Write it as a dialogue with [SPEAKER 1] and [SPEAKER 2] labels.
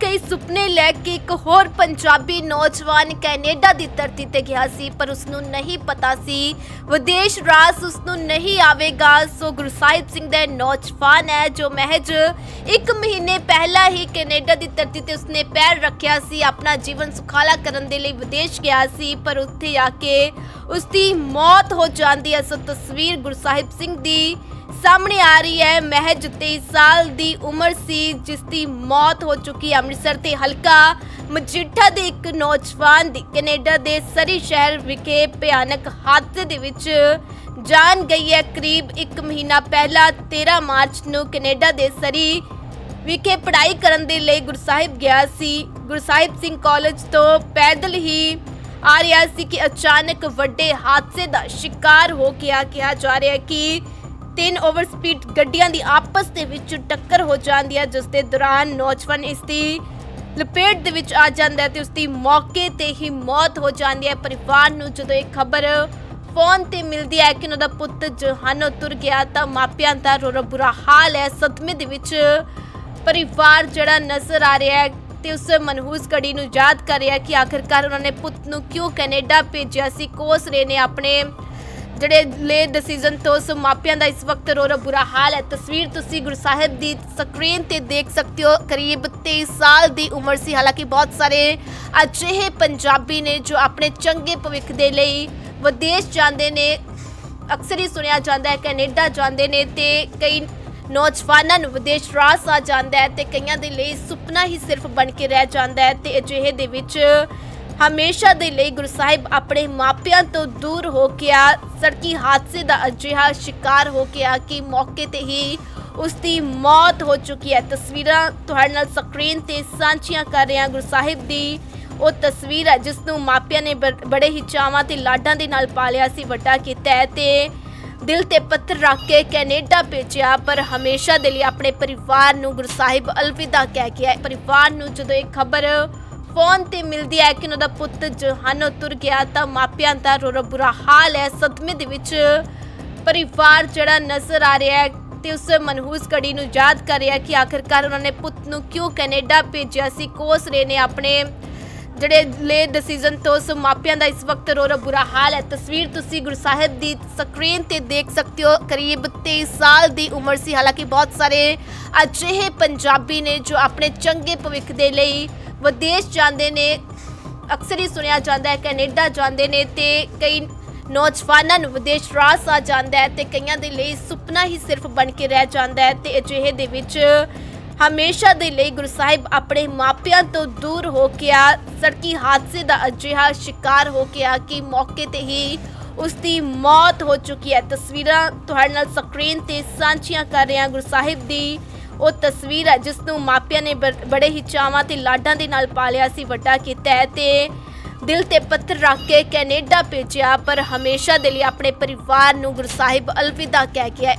[SPEAKER 1] ਕਈ ਸੁਪਨੇ ਲੈ ਕੇ ਇੱਕ ਹੋਰ ਪੰਜਾਬੀ ਨੌਜਵਾਨ ਕੈਨੇਡਾ ਦੀ ਧਰਤੀ ਤੇ ਗਿਆ ਸੀ, ਪਰ ਉਸ ਨੂੰ ਨਹੀਂ ਪਤਾ ਸੀ। ਵਿਦੇਸ਼ ਰਾਜ ਉਸ ਨੂੰ ਨਹੀਂ ਆਵੇਗਾ। ਸੋ ਗੁਰਸਾਹਿਬ ਸਿੰਘ ਦਾ ਨੌਜਵਾਨ ਹੈ, ਜੋ ਮਹਿਜ ਇੱਕ ਮਹੀਨੇ ਪਹਿਲਾਂ ਹੀ ਕੈਨੇਡਾ ਦੀ ਧਰਤੀ ਤੇ ਉਸਨੇ ਪੈਰ ਰੱਖਿਆ ਸੀ, ਆਪਣਾ ਜੀਵਨ ਸੁਖਾਲਾ ਕਰਨ ਦੇ ਲਈ ਵਿਦੇਸ਼ ਗਿਆ ਸੀ, ਪਰ ਉੱਥੇ ਆ ਕੇ ਉਸ ਦੀ ਮੌਤ ਹੋ ਜਾਂਦੀ ਹੈ। ਸੋ ਤਸਵੀਰ ਗੁਰਸਾਹਿਬ ਸਿੰਘ ਦੀ ਸਾਹਮਣੇ ਆ ਰਹੀ ਹੈ, ਮਹਿਜ 23 ਸਾਲ ਦੀ ਉਮਰ ਸੀ, ਜਿਸ ਦੀ ਮੌਤ ਹੋ ਚੁੱਕੀ ਅੰਮ੍ਰਿਤਸਰ ਤੇ ਹਲਕਾ ਮਜੀਠਾ ਦੇ ਇੱਕ ਨੌਜਵਾਨ ਦੀ ਕੈਨੇਡਾ ਦੇ ਸਰੀ ਸ਼ਹਿਰ ਵਿਖੇ ਭਿਆਨਕ ਹਾਦਸੇ ਦੇ ਵਿੱਚ ਜਾਨ ਗਈ ਹੈ। ਕਰੀਬ 1 ਮਹੀਨਾ ਪਹਿਲਾਂ 13 ਮਾਰਚ ਨੂੰ ਕੈਨੇਡਾ ਦੇ ਸਰੀ ਵਿਖੇ ਪੜ੍ਹਾਈ ਕਰਨ ਦੇ ਲਈ ਗੁਰਸਾਹਿਬ ਗਿਆ ਸੀ। ਗੁਰਸਾਹਿਬ ਸਿੰਘ ਕਾਲਜ ਤੋਂ ਪੈਦਲ ਹੀ ਆ ਰਿਹਾ ਸੀ ਕਿ ਅਚਾਨਕ ਵੱਡੇ ਹਾਦਸੇ ਦਾ ਸ਼ਿਕਾਰ ਹੋ ਗਿਆ ਕਿਹਾ ਜਾ ਰਿਹਾ ਕਿ ਤਿੰਨ ਓਵਰ ਸਪੀਡ ਗੱਡੀਆਂ ਦੀ ਆਪਸ ਦੇ ਵਿੱਚ ਟੱਕਰ ਹੋ ਜਾਂਦੀ ਹੈ, ਜਿਸ ਦੇ ਦੌਰਾਨ ਨੌਜਵਾਨ ਇਸ ਦੀ ਲਪੇਟ ਦੇ ਵਿੱਚ ਆ ਜਾਂਦਾ ਹੈ ਤੇ ਉਸ ਦੀ ਮੌਕੇ ਤੇ ਹੀ ਮੌਤ ਹੋ ਜਾਂਦੀ ਹੈ। ਪਰਿਵਾਰ ਨੂੰ ਜਦੋਂ ਇਹ ਖਬਰ ਫੋਨ ਤੇ ਮਿਲਦੀ ਹੈ ਕਿ ਉਹਨਾਂ ਦਾ ਪੁੱਤ ਜਹਾਨੋਂ ਤੁਰ ਗਿਆ ਤਾਂ ਮਾਪਿਆਂ ਦਾ ਰੋ ਬੁਰਾ ਹਾਲ ਹੈ। ਸਦਮੇ ਦੇ ਵਿੱਚ ਪਰਿਵਾਰ ਜਿਹੜਾ ਨਜ਼ਰ ਆ ਰਿਹਾ ਹੈ ਤੇ ਉਸ ਮਨਹੂਸ ਘੜੀ ਨੂੰ ਯਾਦ ਕਰ ਰਿਹਾ ਕਿ ਆਖਿਰਕਾਰ ਉਹਨਾਂ ਨੇ ਪੁੱਤ ਨੂੰ ਕਿਉਂ ਕੈਨੇਡਾ ਭੇਜਿਆ ਸੀ। ਕੋਸ ਰੇ ਨੇ ਆਪਣੇ ਜਿਹੜੇ ਲੇ ਡਿਸੀਜਨ ਤੋਂ ਉਸ ਮਾਪਿਆਂ ਦਾ ਇਸ ਵਕਤ ਰੋ ਰੋ ਬੁਰਾ ਹਾਲ ਹੈ। ਤਸਵੀਰ ਤੁਸੀਂ ਗੁਰਸਾਹਿਬ ਦੀ ਸਕਰੀਨ ਤੇ ਦੇਖ ਸਕਦੇ ਹੋ। ਕਰੀਬ 23 ਸਾਲ ਦੀ ਉਮਰ ਸੀ। ਹਾਲਾਂਕਿ ਬਹੁਤ ਸਾਰੇ ਅਜਿਹੇ ਪੰਜਾਬੀ ਨੇ ਜੋ ਆਪਣੇ ਚੰਗੇ ਭਵਿੱਖ ਦੇ ਲਈ ਵਿਦੇਸ਼ ਜਾਂਦੇ ਨੇ, ਅਕਸਰ ਹੀ ਸੁਣਿਆ ਜਾਂਦਾ ਹੈ, ਕੈਨੇਡਾ ਜਾਂਦੇ ਨੇ ਤੇ ਕਈ ਨੌਜਵਾਨਾਂ ਨੂੰ ਵਿਦੇਸ਼ ਰਾਸ ਆ ਜਾਂਦਾ ਹੈ ਤੇ ਕਈਆਂ ਦੇ ਲਈ ਸੁਪਨਾ ਹੀ ਸਿਰਫ ਬਣ ਕੇ ਰਹਿ ਜਾਂਦਾ ਹੈ ਤੇ ਅਜਿਹੇ ਦੇ ਵਿੱਚ ਹਮੇਸ਼ਾ ਦੇ ਲਈ ਗੁਰੂ ਸਾਹਿਬ ਆਪਣੇ ਮਾਪਿਆਂ ਤੋਂ ਦੂਰ ਹੋ ਗਿਆ ਸੜਕੀ ਹਾਦਸੇ ਦਾ ਅਜਿਹਾ ਸ਼ਿਕਾਰ ਹੋ ਗਿਆ ਕਿ ਮੌਕੇ ਤੇ ਹੀ ਉਸ ਦੀ ਮੌਤ ਹੋ ਚੁੱਕੀ ਹੈ। ਤਸਵੀਰਾਂ ਤੁਹਾਡੇ ਨਾਲ ਸਕਰੀਨ ਤੇ ਸਾਂਝੀਆਂ ਕਰ ਰਹੇ ਹਾਂ ਗੁਰੂ ਸਾਹਿਬ ਦੀ। ਉਹ ਤਸਵੀਰ ਹੈ ਜਿਸ ਨੂੰ ਮਾਪਿਆਂ ਨੇ ਬ- ਬੜੇ ਹੀ ਚਾਵਾਂ ਤੇ ਲਾਡਾਂ ਦੇ ਨਾਲ ਪਾਲਿਆ ਸੀ, ਵੱਡਾ ਕੀਤਾ ਹੈ ਤੇ ਦਿਲ ਤੇ ਪੱਥਰ ਰੱਖ ਕੇ ਕੈਨੇਡਾ ਭੇਜਿਆ, ਪਰ ਹਮੇਸ਼ਾ ਦੇ ਲਈ ਆਪਣੇ ਪਰਿਵਾਰ ਨੂੰ ਗੁਰੂ ਸਾਹਿਬ ਅਲਵਿਦਾ ਕਹਿ ਗਿਆ ਪਰਿਵਾਰ ਨੂੰ ਜਦੋਂ ਇਹ ਖਬਰ ਫੋਨ ਤੇ ਮਿਲਦੀ ਹੈ ਕਿ ਉਹਨਾਂ ਦਾ ਪੁੱਤ ਜਹਾਨੋਂ ਤੁਰ ਗਿਆ ਤਾਂ ਮਾਪਿਆਂ ਦਾ ਰੋ ਬੁਰਾ ਹਾਲ ਹੈ। ਸਦਮੇ ਦੇ ਵਿੱਚ ਪਰਿਵਾਰ ਜਿਹੜਾ ਨਜ਼ਰ ਆ ਰਿਹਾ ਹੈ ਤੇ ਉਸ ਮਨਹੂਸ ਘੜੀ ਨੂੰ ਯਾਦ ਕਰ ਰਿਹਾ ਕਿ ਆਖਿਰਕਾਰ ਉਹਨਾਂ ਨੇ ਪੁੱਤ ਨੂੰ ਕਿਉਂ ਕੈਨੇਡਾ ਭੇਜਿਆ ਸੀ। ਕੋਸ ਰੇ ਨੇ ਆਪਣੇ ਜਿਹੜੇ ਲੇ ਡਿਸੀਜਨ ਤੋਂ ਉਸ ਮਾਪਿਆਂ ਦਾ ਇਸ ਵਕਤ ਰੋ ਰੋ ਬੁਰਾ ਹਾਲ ਹੈ। ਤਸਵੀਰ ਤੁਸੀਂ ਗੁਰਸਾਹਿਬ ਦੀ ਸਕਰੀਨ ਤੇ ਦੇਖ ਸਕਦੇ ਹੋ। ਕਰੀਬ 23 ਸਾਲ ਦੀ ਉਮਰ ਸੀ। ਹਾਲਾਂਕਿ ਬਹੁਤ ਸਾਰੇ ਅਜਿਹੇ ਪੰਜਾਬੀ ਨੇ ਜੋ ਆਪਣੇ ਚੰਗੇ ਭਵਿੱਖ ਦੇ ਲਈ ਵਿਦੇਸ਼ ਜਾਂਦੇ ਨੇ, ਅਕਸਰ ਹੀ ਸੁਣਿਆ ਜਾਂਦਾ ਹੈ, ਕੈਨੇਡਾ ਜਾਂਦੇ ਨੇ ਤੇ ਕਈ ਨੌਜਵਾਨਾਂ ਨੂੰ ਵਿਦੇਸ਼ ਰਾਸ ਆ ਜਾਂਦਾ ਹੈ ਤੇ ਕਈਆਂ ਦੇ ਲਈ ਸੁਪਨਾ ਹੀ ਸਿਰਫ ਬਣ ਕੇ ਰਹਿ ਜਾਂਦਾ ਹੈ ਤੇ ਅਜਿਹੇ ਦੇ ਵਿੱਚ ਹਮੇਸ਼ਾ ਦੇ ਲਈ ਗੁਰੂ ਸਾਹਿਬ ਆਪਣੇ ਮਾਪਿਆਂ ਤੋਂ ਦੂਰ ਹੋ ਕੇ ਆ, ਸੜਕੀ ਹਾਦਸੇ ਦਾ ਅਜਿਹਾ ਸ਼ਿਕਾਰ ਹੋ ਕੇ ਆ ਕਿ ਮੌਕੇ ਤੇ ਹੀ ਉਸ ਦੀ ਮੌਤ ਹੋ ਚੁੱਕੀ ਹੈ। ਤਸਵੀਰਾਂ ਤੁਹਾਡੇ ਨਾਲ ਸਕਰੀਨ ਤੇ ਸਾਂਝੀਆਂ ਕਰ ਰਹੇ ਹਾਂ ਗੁਰੂ ਸਾਹਿਬ ਦੀ ਉਹ ਤਸਵੀਰ ਹੈ, ਜਿਸ ਨੂੰ ਮਾਪਿਆਂ ਨੇ ਬ- ਬੜੇ ਹੀ ਚਾਵਾਂ ਤੇ ਲਾਡਾਂ ਦੇ ਨਾਲ ਪਾਲਿਆ ਸੀ, ਵੱਡਾ ਕੀਤਾ ਹੈ ਤੇ ਦਿਲ ਤੇ ਪੱਥਰ ਰੱਖ ਕੇ ਕੈਨੇਡਾ ਭੇਜਿਆ, ਪਰ ਹਮੇਸ਼ਾ ਦੇ ਲਈ ਆਪਣੇ ਪਰਿਵਾਰ ਨੂੰ ਗੁਰੂ ਸਾਹਿਬ ਅਲਵਿਦਾ ਕਹਿ ਗਿਆ